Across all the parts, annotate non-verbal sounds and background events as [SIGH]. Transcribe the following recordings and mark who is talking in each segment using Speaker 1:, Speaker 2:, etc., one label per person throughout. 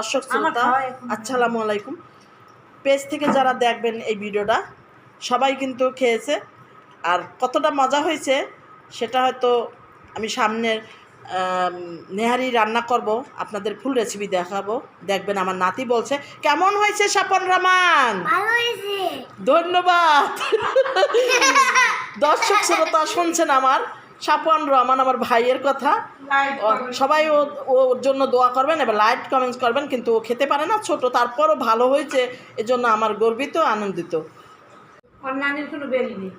Speaker 1: দর্শক শ্রোতা আসসালামু আলাইকুম। পেজ থেকে যারা দেখবেন এই ভিডিওটা সবাই কিন্তু খেয়েছে। আর কতটা মজা হয়েছে সেটা হয়তো আমি সামনের নেহারি রান্না করব আপনাদের ফুল রেসিপি দেখাবো। দেখবেন আমার নাতি বলছে কেমন হয়েছে স্বপন
Speaker 2: রামান?
Speaker 1: ধন্যবাদ। [LAUGHS] দর্শক শ্রোতা শুনছেন আমার স্বপন রহমান আমার ভাইয়ের কথা। সবাই ও- ওর জন্য দোয়া করবেন এবার লাইট কমেন্টস করবেন কিন্তু ও খেতে পারে না ছোট তারপরও ভালো হয়েছে এজন্য আমার গর্বিত আনন্দিত।
Speaker 3: ওর কোনো বেলি নেই।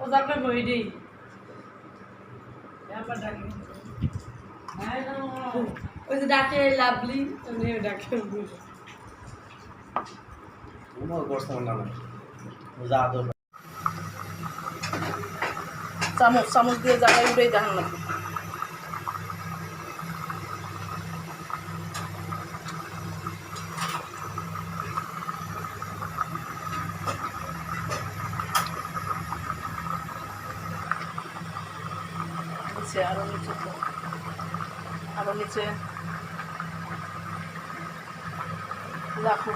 Speaker 3: ও দরকার বইডি ওই যে ডাকে লাভলি ডাকে
Speaker 1: চামচ চামচ দিয়ে জায়গায় উঠেই দেখান লাগবে নিচে আরও নিচে তো। আরও নিচে রাখো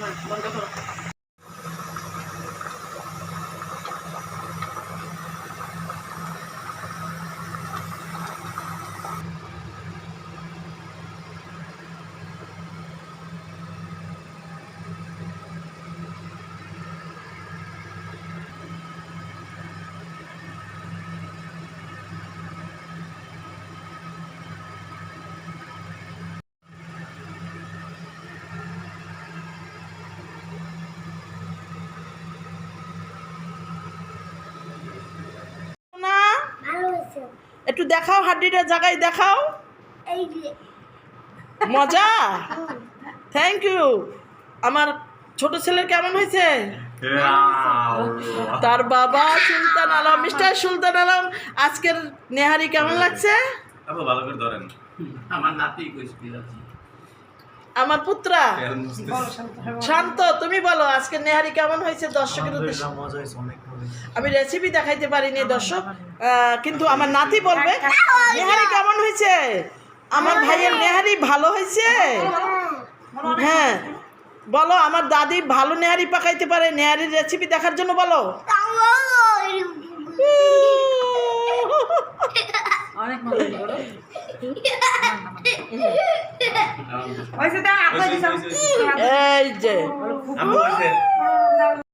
Speaker 1: না, বন্ধ করো না
Speaker 2: ভালো হয়েছে
Speaker 1: একটু দেখাও হাড্ডিটা জায়গায় দেখাও। মজা? [LAUGHS] থ্যাংক ইউ আমার ছোট ছেলের কেমন হয়েছে? তার বাবা সুলতান আলম মিস্টার সুলতান আলম আজকের নেহারি কেমন লাগছে?
Speaker 4: ভালো করে ধরেন।
Speaker 5: আমার নাতি
Speaker 1: আমার পুত্রা। শান্ত তুমি বলো আজকে নেহারি কেমন হয়েছে? দর্শকের উদ্দেশ্যে।
Speaker 4: মজা হয়েছে অনেক মজা হয়েছে।
Speaker 1: আমি রেসিপি দেখাইতে পারিনি দর্শক। কিন্তু আমার নাতি বলবে নেহারি কেমন হয়েছে? আমার ভাইয়ের নেহারি ভালো হয়েছে? হ্যাঁ। বলো আমার দাদি ভালো নেহারি পাকাইতে পারে নেহারির রেসিপি দেখার জন্য বলো।
Speaker 3: অনেক [LAUGHS] মজা করো হয়েছে তা আপনার
Speaker 4: হয়েছে, হয়েছে, হয়েছে।
Speaker 1: এই যে।